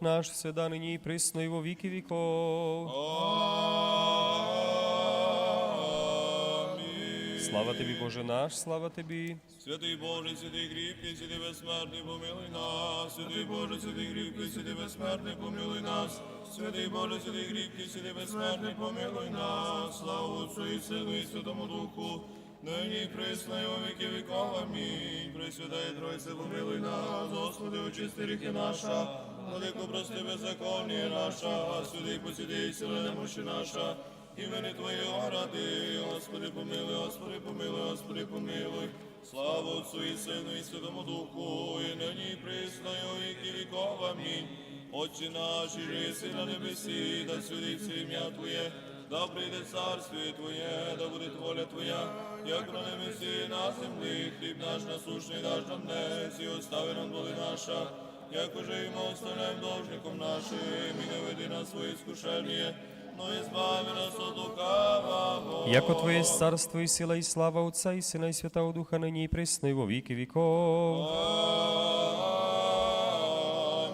Наш, всегда нині і присно, і во віки віков. Слава тобі, Боже наш, слава тобі. Святий Боже, святий кріпкий, святий безсмертний, помилуй нас. Святий Боже, святий кріпкий, святий безсмертний, помилуй нас. Святий Боже, святий кріпкий, святий безсмертний, помилуй нас. Слава Отцу і Сину і Святому Духу. Нині і присно, і во віки віков. Амінь. Пресвятає Тройце, помилуй нас. Господи, очисти ріки наша. Владико, прости беззаконні наша. Святий посіди, сили немощі наша. Імені Твоєго ради, Господи, помилуй, Господи, помилуй, Господи, помилуй. Слава Отцу і Сину і Святому Духу, і нині і присно, і віков. Амінь. Отче наш, і єси на небесі, да святиться ім'я Твоє, да прийде царствіє Твоє, да буде воля Твоя, як на небесі, на землі, хліб наш насущний даш нам днес, і остави нам доли наша, Яко же и мы должником нашим, и не веди нас свои искушения, но избави нас от лукавого. Яко Твое царство і сила і слава Отца і Сина і Святого Духа, нині і пресно и во веки веков.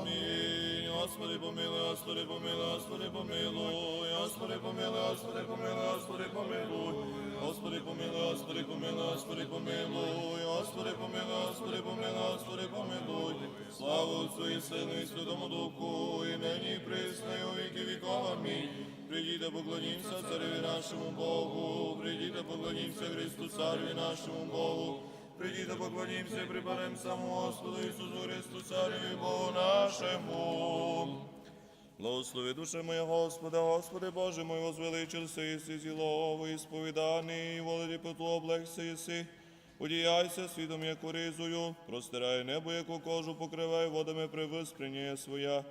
Аминь. Господи, помилуй, Господи, помилуй, Господи, помилуй, Господи, помилуй, Господи, помилуй, Господи, помилуй. Господи, помилуй, Господи, помилуй, Господи, помилуй, Господи, помилуй, Господи, помилуй, Господи, помилуй. Слава Отцу і Сину і Святому Духу, і нині і присно, і віки віков. Амінь. Прийдіте, поклонімся цареві нашому Богу, прийдіте, поклонімся Христу, цареві нашому Богу. Прийдіте, поклонімся і припадем самому Господу Ісусу Христу, Цареві Богу нашому. Благослови душе моя Господа, Господи Боже мой, возвеличився єси зілово, і сповіданий, володі петлу облегся єси. Одіяйся світом, як ризою, простирай небо, яку кожу покривай, водами привиспрення своя.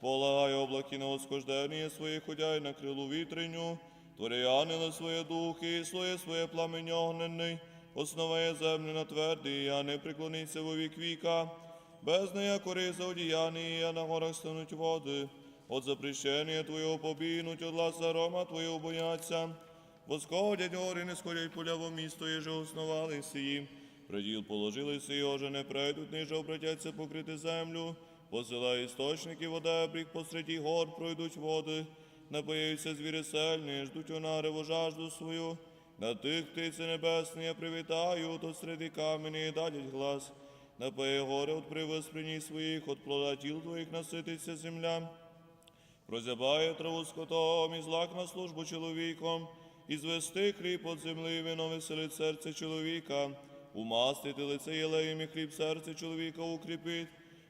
Полагай облаки на восхождення своє, ходяй на крилу вітриню, твори ангели своє духи, і своє своє пламень огненний, основає землю на твердий, а не приклониться во вік віка. Без нея кориза одіяні, а на горах стануть води. От запрещення Твоєго побінуть, от ласа рома Твоєго бояться. Восходять гори, не сходять поля во місто, єже основалися їм. Приділ положилися, і оже не пройдуть, ниже обратяться покрити землю. Посилай істочники, вода, бріг посреді гор пройдуть води. Напоються звірі сельні, ждуть онареву жажду свою. На тих птиці небесні я привітаю, то серед камені дадять глас. Напоє горе от привосприні своїх, от плода тіл твоїх насититься земля. Прозябає траву скотом, і злак на службу чоловіком, і звести хліб от земли, вино веселить серце чоловіка, умастити лице єлеєм і хліб серце чоловіка укріпить.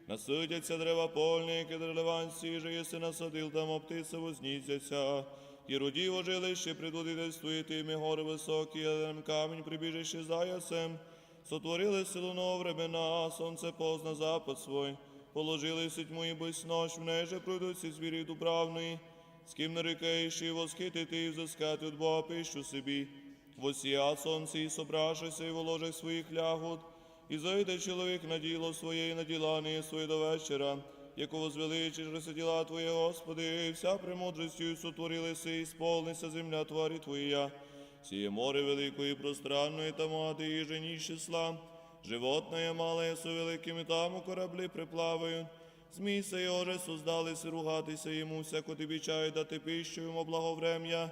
Насидяться дерева польні, які дереванці, же єси насадил, там оптиця вознізяться. І родів ожилище предводительствує ми гори високі, там камінь прибіжище заяцем. Сотворили силу ново времена, сонце позна запад свой. Положили сіть мої без ночь, в неї же пройдуть ці звірі дубравної. З ким і восхитити і взискати від Бога пищу собі. Восія сонце і собрашися і в ложах своїх лягод. І зайде чоловік на діло своє і на діла не своє до вечора, яку возвеличиш діла Твоє, Господи, і вся премудрістю сотворилися і сповниться земля тварі Твоя. Сіє море великої пространної та мади і жені числа. Животное мале со великими там у кораблі приплавають. Змій се його же создалися ругатися йому, всяко тобі чаю дати пищу йому благоврем'я.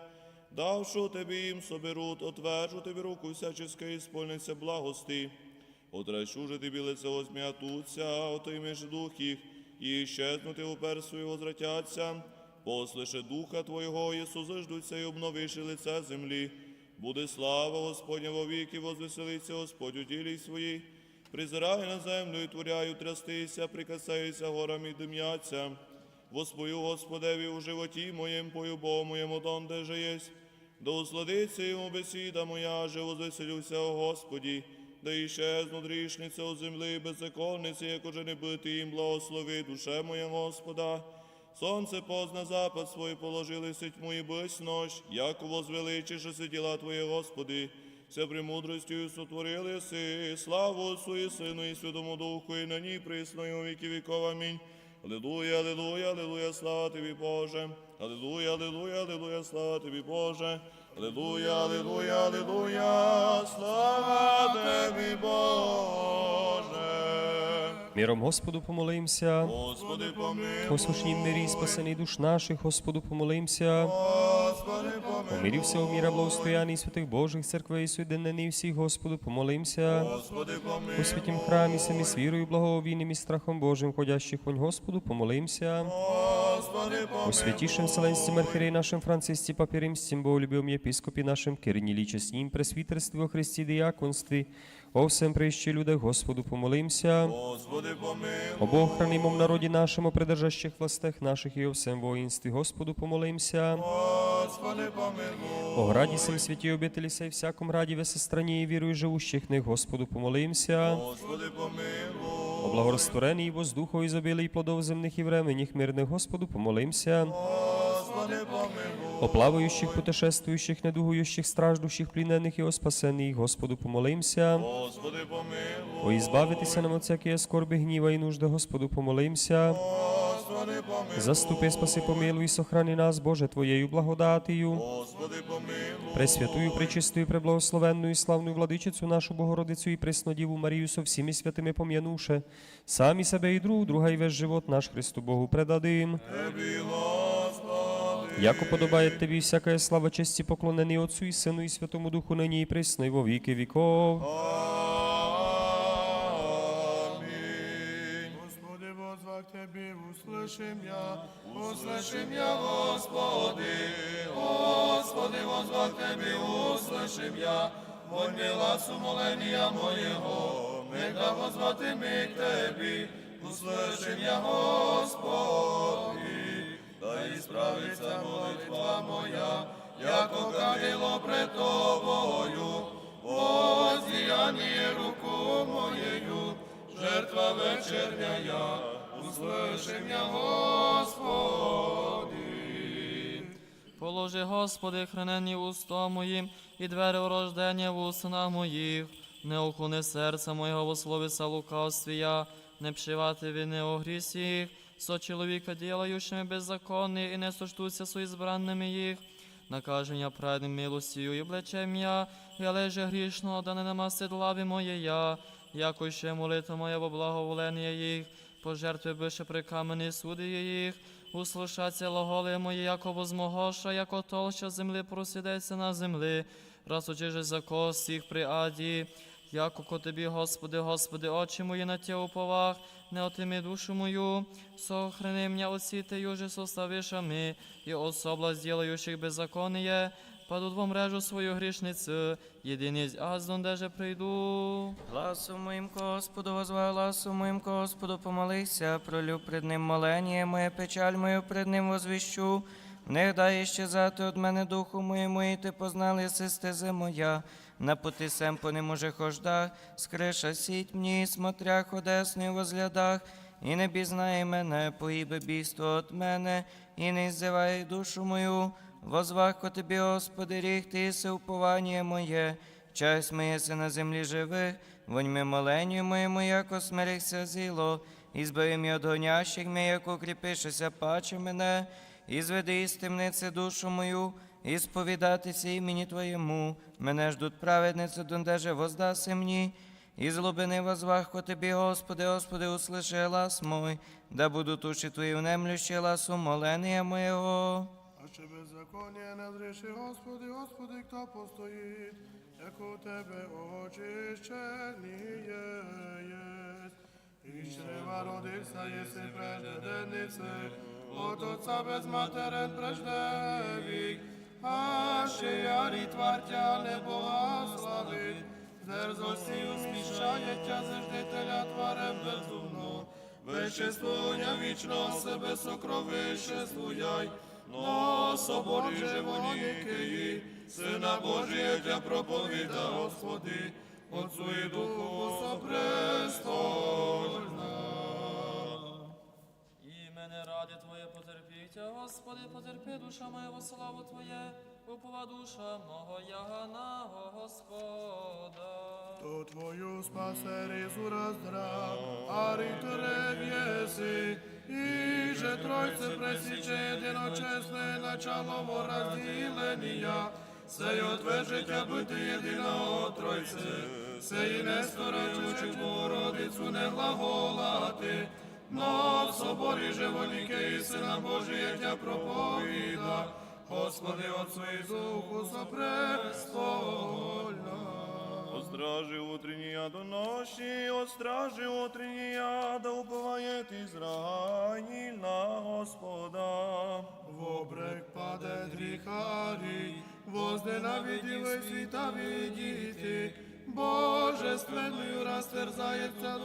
Давши тобі їм соберут, отвержу тобі руку всяческа і спольниця благости. Отращу же тобі лице озм'ятуться, отоймеш дух їх, і щезнути упер свої возвратяться. Послише духа Твого, Ісус, заждуться і обновиши лице землі. Буде слава Господня во віки, возвеселиться Господь у ділі своїй. Призирай на землю і творяю трястися, прикасаються горам і дим'яться. Воспою Господеві у животі моєм, Богу моєму, донде же єсть. Да усладиться йому бесіда моя, же возвеселюся, о Господі, да іщезну грішниця у землі, беззаконниці, як уже не бити їм, благослови душе моя Господа. Сонце позна запад свой положили сеть мої без нощ, як возвеличишися діла Твої, Господи, вся премудростю сотворили си, славу Отцу і Сину і Святому Духу, і нині присно, і у віки віков. Амінь. Аллилуйя, аллилуйя, аллилуйя, слава тобі, Боже. Аллилуйя, аллилуйя, аллилуйя, слава тобі, Боже. Аллилуйя, аллилуйя, аллилуйя, слава тобі, Боже. Миром Господу помолимся. Господи помилуй, Послушнім мирі спасений душ наших, Господу помолимся. Господи помилуй, Помирився у міра благостояння святих Божих церквей і суєдинений всіх, Господу помолимся. Господи помилуй, У святім храмі самі з вірою, благовійним і страхом Божим, ходящих вонь Господу, помолимся. Господи У помилуй, святішем Вселенстві Архиереї нашим Францисці Папі Римським, Боголюбивом єпископі нашим, Кирині Лічеснім, пресвітерстві о Христі дияконстві, о всем прищі людях, Господу помолимся. Господи помилуй, Об охранимом народі нашому, придержащих властях наших і о всем воїнстві, Господу помолимся. Господи помилуй, О граді сим святі обителі сей всяком раді весе страні і вірою живущих них, Господу помолимся. Господи помилуй, О благораствореній воздуху і плодов земних і временіх мирних, Господу помолимся. Господи помилуй, О плаваючих, путешествуючих, недугуючих, страждущих, плінених і о спасених, Господу помолимся. Господи помилуй, О ізбавитися нам от всякої скорби, гніва і нужди, Господу помолимся. Господи помилуй, Заступи, спаси, помилуй, і сохрани нас, Боже, Твоєю благодатію. Господи Пресвятую, пречистую, преблагословенную славну владичицю нашу Богородицю і преснодіву Марію со всіми святими пом'янувши, самі себе і друг друга, і весь живот наш Христу Богу предадим. Тебі, Яко подобає Тобі всяка слава, честі поклонений Отцу і Сину і Святому Духу, нині і присно, во віки віков. Тебе, услышим я, услышим я, Господи, Господи, возвах Тебе, услышим я, Вонь мила сумоления моего, нека возвати ми к Тебе, услышим я, Господи, да исправится молитва моя, яко кадило пред Тобою, Услыши меня, Господи. Положи, Господи, хранені уста моїм і двері рождення в устах моїх. Не охуни серця моєго во словіса лукавстві я, не пшивати вини о грісіх, со чоловіка ділаючими беззаконні, і не сочтуться со ізбранними їх. Накаження праведним милостію і облечем я, я леже грішного, да не намастить лави моє я, яко ще молитва моя во благоволення їх, пожертви бише при камені суди їх, услышаться лаголи мої, яко возмогоша, яко толща земли просідеться на землі, раз учиже за кост їх при аді, яко ко тобі, Господи, Господи, очі мої на Тя уповах, не отими душу мою, сохрани меня от сіти юже составишами, і особла сделающих беззаконие, паду мрежу свою грішницю, єдиність аздон, деже прийду. Гласу моїм Господу, возвай гласу моїм Господу, помолися, пролюб пред ним молення моє, печаль мою пред ним возвіщу. Не дай щезати від мене духу моєму, і ти познали стези моя. На пути сем по ним уже хождах, скриша сіть мені, смотрях одесний возглядах, і не бізнає мене, поїбе бійство от мене, і не ззивай душу мою. Возвах ко тобі, Господи, ріг ти си уповання моє. Часть моє си на землі живих, вонь ми моленню моєму, яко смирихся зіло, і збави мі от гонящих мій, як укріпишися паче мене, і зведи із темниці душу мою, і сповідатися імені Твоєму. Мене ждуть праведниці, дондеже воздаси мені, і злобини возвах ко Тобі, Господи, Господи, услыши глас мой, да будуть уші Твої внемлющі гласу моления моєго. Ще беззаконня не зріши, Господи, Господи, хто постоїть, як у Тебе очищені єсть. І чрева родився, єси прежде денниці, от отца без материн прежде вік, а ще ярі твартя не Бога славить, дерзості усміщає тя заждителя тварем безумно, Веществуня вічно себе сокровище сокровиществуяй, но соборі живоніки, Сина Божія тя проповіда, Господи, Отцу і Духу сопрестольна. І мене ради Твоє потерпіття, Господи, потерпи душа моя во славу Твоє, упова душа мого яганого Господа. То Твою спасери зраздрав, арітерев єси, і же Тройце пресіче єдиночесне начало розділення, сей отвержить, бути єдиного Тройце, сей не сторечучи Богородицю не глаголати, но в соборі живоніки і Сина Божия тя проповіда, Господи, Отцу і Духу сопрестольна. О стражи утреннія до ночі, о стражи утреннія, да уповает Ізраїль на Господа. В обрек паде гріхарі, возненавиділи світа видіти, Божественною розтерзається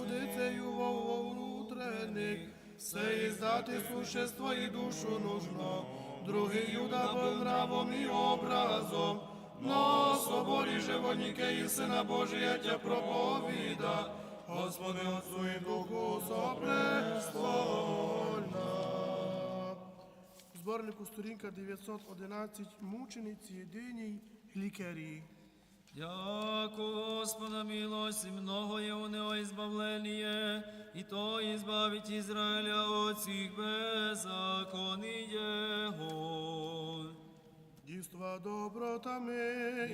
удицею вовнутренних, все іздати существо і душу нужно, другий юда нравом і образом, но соборі живоніке і Сина Божия тя проповіда, Господи Отцу і Духу сопрестольна. В зборнику сторінка 911 мучениці єдиній глікерії. Яко Господа милости много є у него избавление, и то избавить Израиля от всіх беззаконий Его. Дівства добротами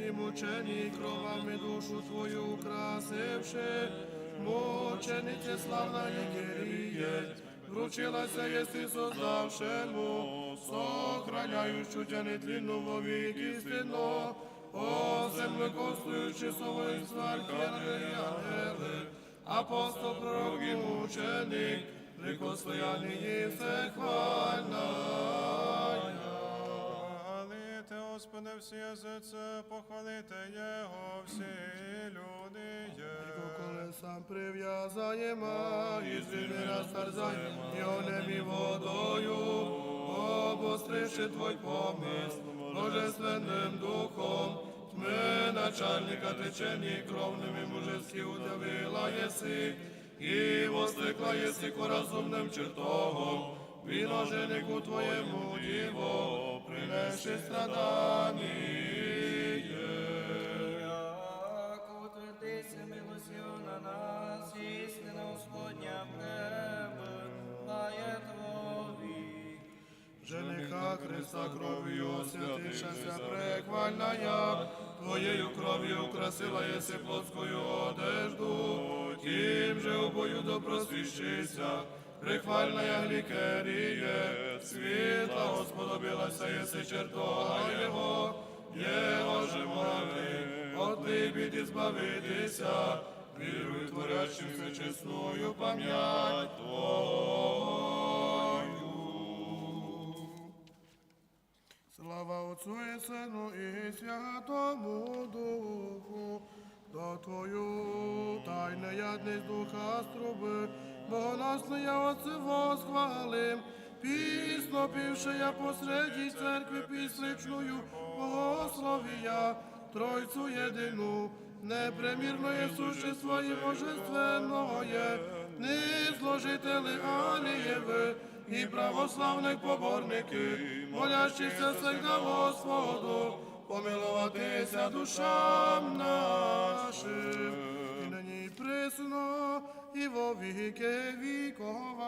і мучені кровами душу твою украсивши, мученице славна Єгеріє, вручилася єси создавшему, сохраняючу тя нетлінну во віки стіно, о землю костуючи совою свархерли ангели, апостол пророк і мученик, прикостояний все хвальна. Господи, всі язиці, похвалите Його всі люди є. Коли сам прив'язаєма, і звільни розтерзаєма, і огнем і водою, обостривши Твой помис, Божественним духом, тьми начальника течені кровними мужески удавила єси, і воскликла єси коразумним чертогом, віноженику Твоєму діво, принесши страдання. Утвердися милостю на нас, істина Господня пребуває Твої. Жениха Христа кров'ю освятившася прехвальна я, Твоєю кров'ю украсила єси плотською одежду, тим же у бою прихвальна я глікеріє, світла Господобилася єси чертога Його, же мати, от бід і збавитися, віруй творящим всечесною пам'ять Твою. Слава Отцу і Сину і Святому Духу, до Твою тайне ядність Духа струби, богоносне я Отце восхвалим, пісно півши я посреди церкви післичною, Богословія, Тройцю єдину, непремірное существо і божественное, не зложители Алієви, і православних поборники, молящихся всегда Господу, помилуватися душам нашим, і нині присно, і во віки віков.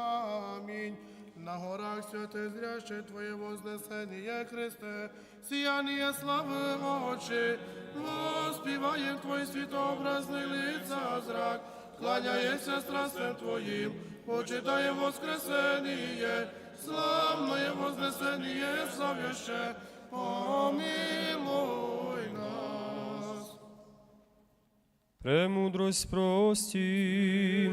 Амінь. На горах святе зряще Твоє вознесення, Христе, сіяння слави очі, воспіваєм Твої світообразний лица зрак, кланяється страстем Твоїм, почитаем воскресение, славное вознесение, славяще, помилуй Премудрость прості.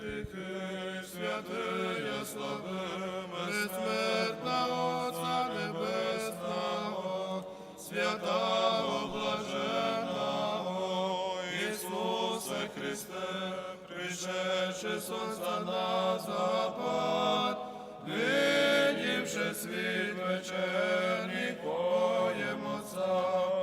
Тихий, святая слава, безсмертна Отця Небесного, святого блаженного, Ісусе Христе, пришедши сонця на запад, видівши світ вечерній, поєм Отця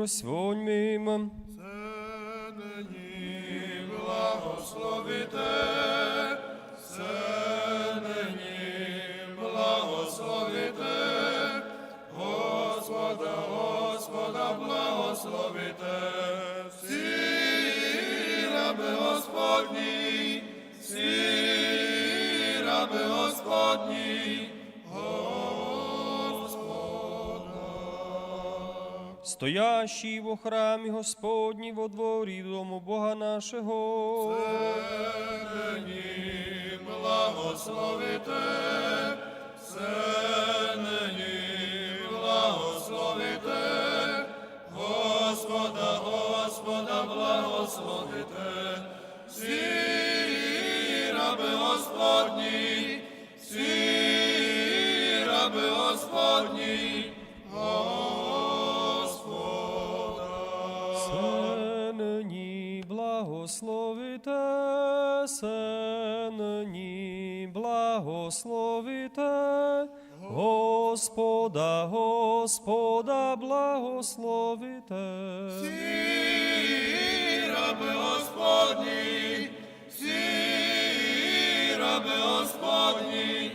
мудрость воньмим. Стоящий во храмі Господні во дворі дому Бога нашого. нині благословите, все нині благословите, Господа, Господа, благословите, всі раби Господні, всі раби Господні, благословите, нині благословите, Господа, Господа, благословите. Всі раби Господні, всі раби Господні,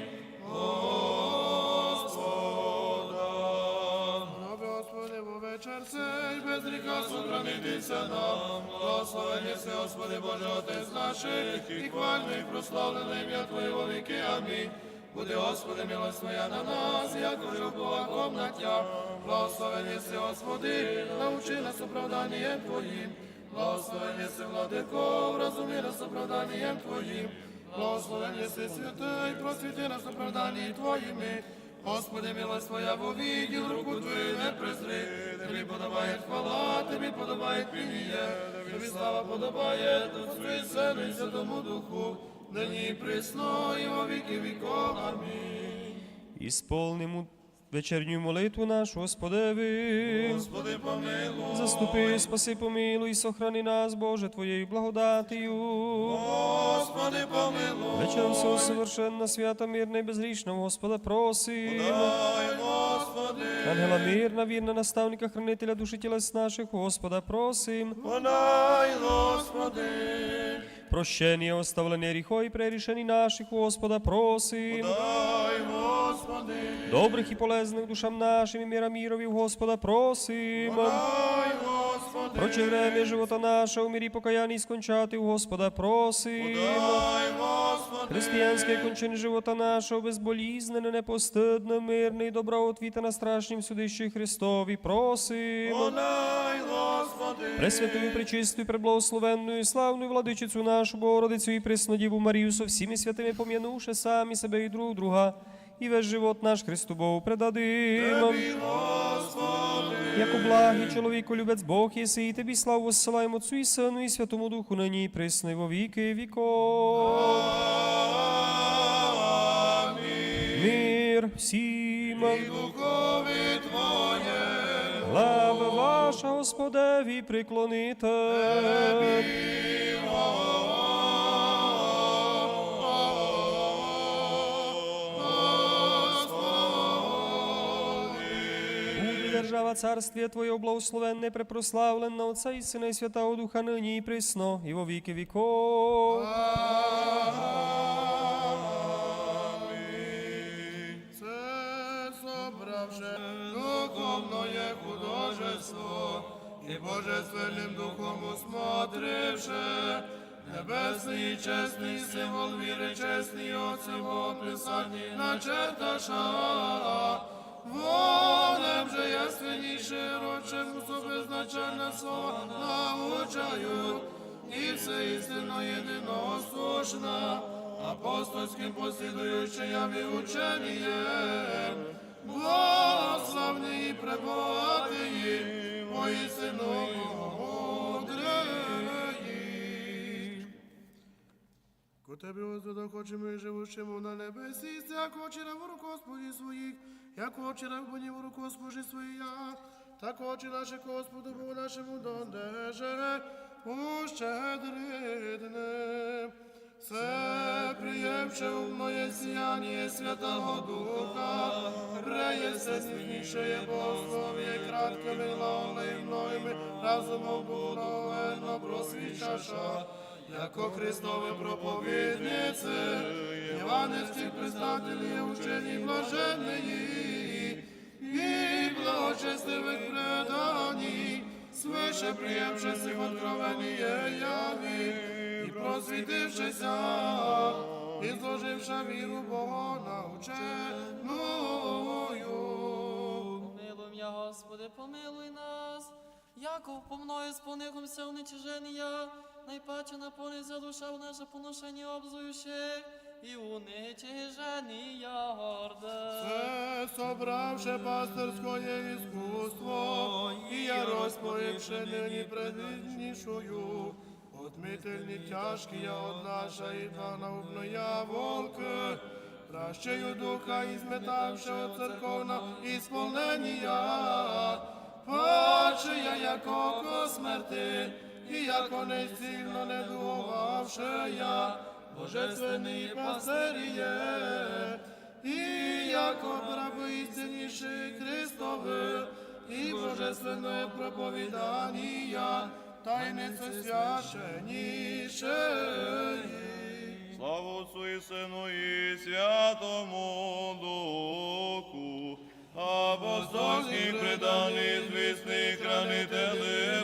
си, Господи Боже, Отець наших, і хвальне, і прославлене ім'я Твоє во віки. Амінь. Буде, Господи, милость Твоя на нас, як уже в комнатя. Благословені си, Господи, научи нас оправданням Твоїм. Благословені си, Владико, розумі нас оправданням Твоїм. Благословені си, святий, просвіти нас оправданні Твоїми. Господи, милость Твоя бо відділ, руку Твою не презри. Тобі подобає хвала, Тобі подобає пініє, Тобі слава подобає і Сину і Святому Духу, нині і присно і во віки віков. Амінь. Ісполнимо вечерню молитву нашу, Господеви. Господи, помилуй. Заступи, спаси, помилуй, і сохрани нас, Боже, Твоєю благодатію. Господи, помилуй. Вечером всього совершенно, свята, мирна і безгрішна, Господа просим. Дай, Господи. Ангела мирна, вірна, наставника, хранителя душі тілес наших, Господа просим. Подай, Господи. Прощення, оставлення гріхо і прерішені наших, Господа просим. Дай, Господи. Добрих і полезних душам нашим і міра мірові, Господа просим. Проче время живота нашого, у мирі покаянні скончати, у Господа просим. Християнське кончини живота нашого, безболізнене, непостидне, мирне і доброотвіта на страшнім судищі Христові просим. Подай, Господи. Пресвятую, пречистую, преблагословенную, і славну владичицю нашу Богородицю і Преснодіву Марію со всіми святими пом'янувши самі себе і друг друга, і весь живот наш Христу Богу предадим. Господи. Яко благий чоловіку любець Бог єси, і тобі славу зсилаємо Отцю і Сину, і Святому Духу, нині і присно, і во віки віков. Амінь. Мир всім. Духові Твоє. Слава ваша, Господеві, приклоните. Буде держава царствія Твоє благословенне, препрославлене Отця і Сина і Святого Духа нині і присно, і во. Це собравши духовное художество і божественним духом усмотривши небесний і чесний символ віри, чесний оцього писанні начерташа. Волем же ясвеніше рочем безначальне слово научаю, і все істинно єдиного сушна, апостольським послідуючи яві ученієм, благословні і пребогатії, мої сину тебе, Господа, хочемо і живущему на небесі, як очі на вору Господі своїх, як на вбоні вору Господі своя, так очі наші Господу Богу нашому дондеже, ущедридне. Це приємче умное сіяння Святого Духа, реє все святніше Богослов'я, кратке мило мною разумом благовенно просвічаша, яко Христове проповіднице, Іванівських представителів учені блаженної, і благочестивих преданий, свише приємши откровення яви, і просвітившися, і зложивши віру Бога наученою. Помилуй м'я, Господи, помилуй нас. Яков помною спонихомся уничиження, найпаче наповниться душа в наше поношення обзующе, і уничиження горде. Це собравши пастирськое іскусство, і я розпоривши нині предвіднішою, отмительні тяжкі я од наша і наубная волки, пращею духа і зметавши от церковна ісполнення, паче я яко ко смерти, і яко не сильно не дувавши я, божественний пасеріє, і яко правоістинніше Христове, і божественне проповідання, тайниця священнішої. Слава Отцу і Сину і Святому Духу, апостольський преданий, звісний хранителі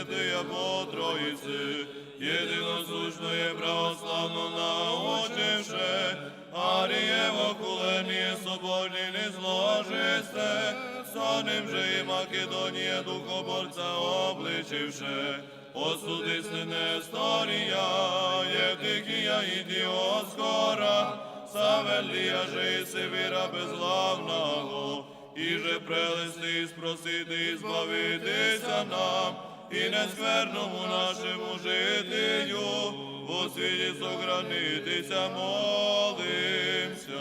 Або Троїці, єдиносушної православно научивши, Арієво кулені соборні не зложисте, соним же і Македонія духоборця обличивши, Осудисне Несторія, Євтихія і Діоскора, Савелія же і Севіра безглавного, і же прелести і спросити збавитися нам, і нескверному нашому житию, у світі сохранитися молимся.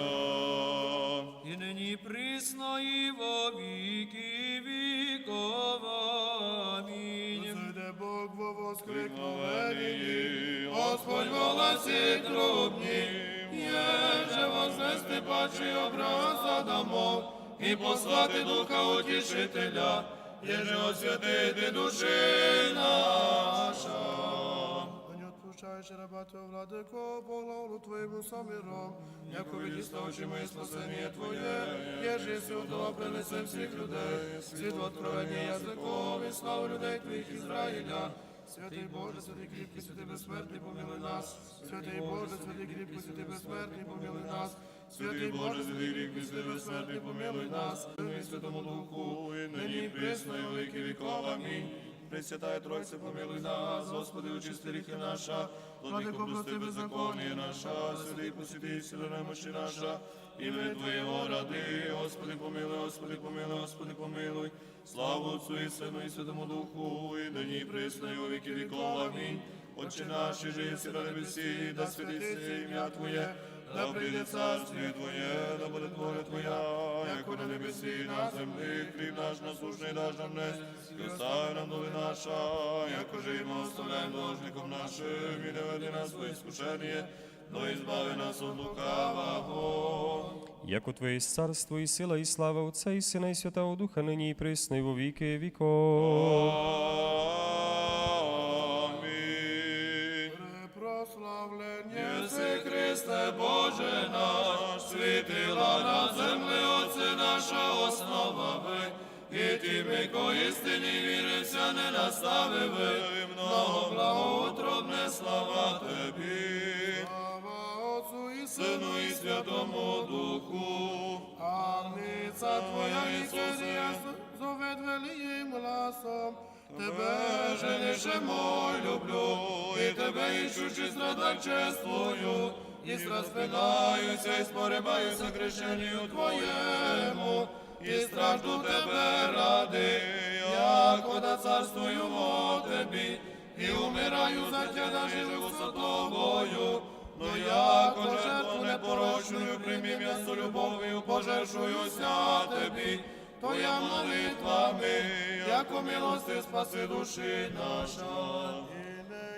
І нині присно і во віки віков. Амінь. Зайде Бог во воскрикновенні, Господь волосі трубні, єже вознести пачий образ Адамов, і послати Духа Утішителя, єже освятити душі наша. Не отпущаєш раба Твого, владико, по главу Твоєму саміром, яко відіста очі мої спасення Твоє, єже єси удала принесе всіх людей, світ откровення язиков і славу людей Твоїх Ізраїля. Святий Боже, святий кріпкий, святий безсмертний, помилуй нас. Святий Боже, святий кріпкий, святий безсмертний, помилуй нас. Святий Боже, святий кріпкий, святий безсмертний, помилуй нас. І Святому Духу, і нині і присно, і віки віков. Амінь. Пресвятая Тройце, помилуй нас, Господи, очисти гріхи наша, владико, прости беззаконие наша, святий посвяти, сила немощі наша, ім'я Твоєго ради, Господи, помилуй, Господи, помилуй, Господи, помилуй, славу Отцу і Сину і Святому Духу, і нині і присно, і во віки віков. Амінь. Отче наш, же єси на небесі, да святиться ім'я Твоє, да прийде царствие Твоє, да буде воля Твоя, яко на небесі, і на землі, хліб наш насушний даш нам днес, і остави нам доли наша, яко же і ми оставляємо должником нашим, і не веди нас в іскушення, но ізбави нас от лукавого. Яко Твоє є царство і сила, і слава Отця і Сина, і Святого Духа, нині і присно, і во віки віков. Наша основа ви, і ті ми ко істині вірився, не наставив ви, много благоутробне слава Тобі. Слава Отцу і Сину і Святому Духу. Амниця Твоя Ісусія зовет велиїм гласом, Тебе же мой люблю, і тебе ищучи страдак чествую, і спинаюся, і спорибаюся крещенню Твоєму, і стражду Тебе ради, як да царствую во Тебі, і умираю за Тя, живу со Тобою, но яко жертву непорочную прийми м'ясо любов'ю, пожертвуюся Тебі, Твоя молитвами, яко милости спаси душі наша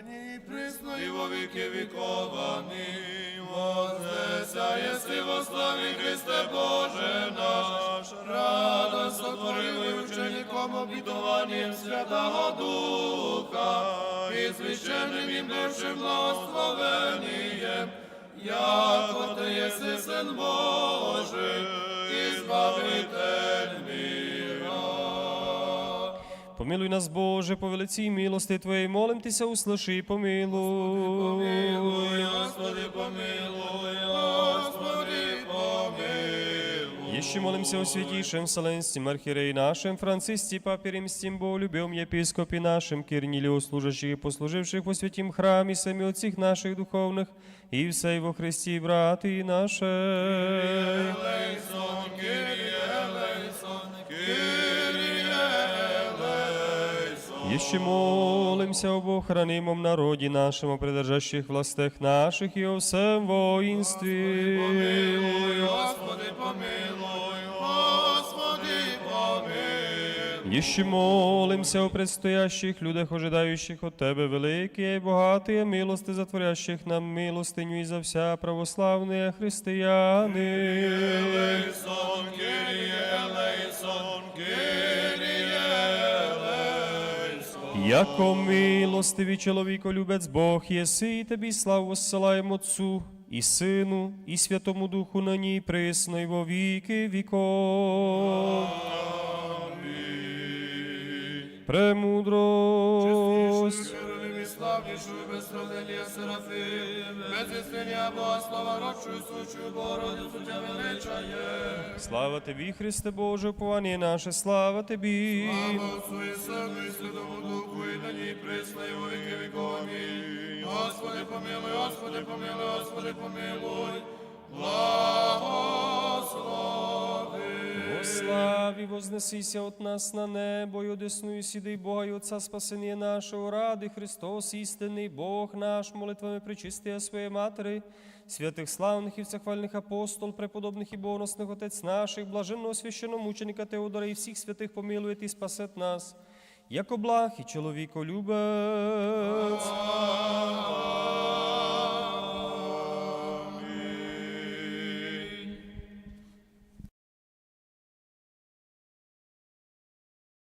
І нині присно и во веки веков. Аминь. Вознеся, если во славе Христе Боже наш, радость сотворил учеником обетованием Святого Духа, и священным им бывшим благословением, яко Ты еси Сын Божий, Избавитель мира. Помилуй нас, Боже, по велиці милости Твоєї, молим Тися, услыши і помилуй. Помилуй, Господи, помилуй, Господи, помилуй. Еще молимся о святейшем Вселенском архиерее нашем, Франциске, Папе Римским, Боголюбем, епископе нашим, Кирниле, служащих и послуживших во святім храмі, самі отців наших духовних, і все во Христі, брати наші. Елейсон, Кирие, Елейсон, Кирие, Елейсон. Еще молимся об охранимом народе нашем, о придержащих властях наших и о всем воинстве. Помилуй, Господи, помилуй, Господи, помилуй. Еще молимся о предстоящих людях, ожидающих от Тебе великие и богатые милости, затворящих нам милостиню и за вся православные христианы. Елейсон, Кирие, Елейсон, Елейсон. милостиві чоловіко, любець Бог єси, і Тобі славу воссилаємо Отцу, і Сину, і Святому Духу на ній присно, і во віки віков. Премудрость. Славнейшую без сравнения Серафим, без истления Богослова, родшую сущую Богородицу Тебя величає. Слава Тобі, Христе Боже, уповання наше, слава Тобі. Слава Отцу і Сину і Святому Духу, і на ній і во віки віков. Господи, помилуй, Господи, помилуй, Господи, помилуй. Благослови. О славі вознесися от нас на небо, й одесную сідай Бога і Отця спасення нашого, ради Христос, істинний Бог наш, молитвами причистия своєї Матери, святих славних і всехвальних апостол, преподобних і богоносних Отець наших, блаженного священномученика Теодора і всіх святих помилує і спасет нас, як благ і чоловіколюбець.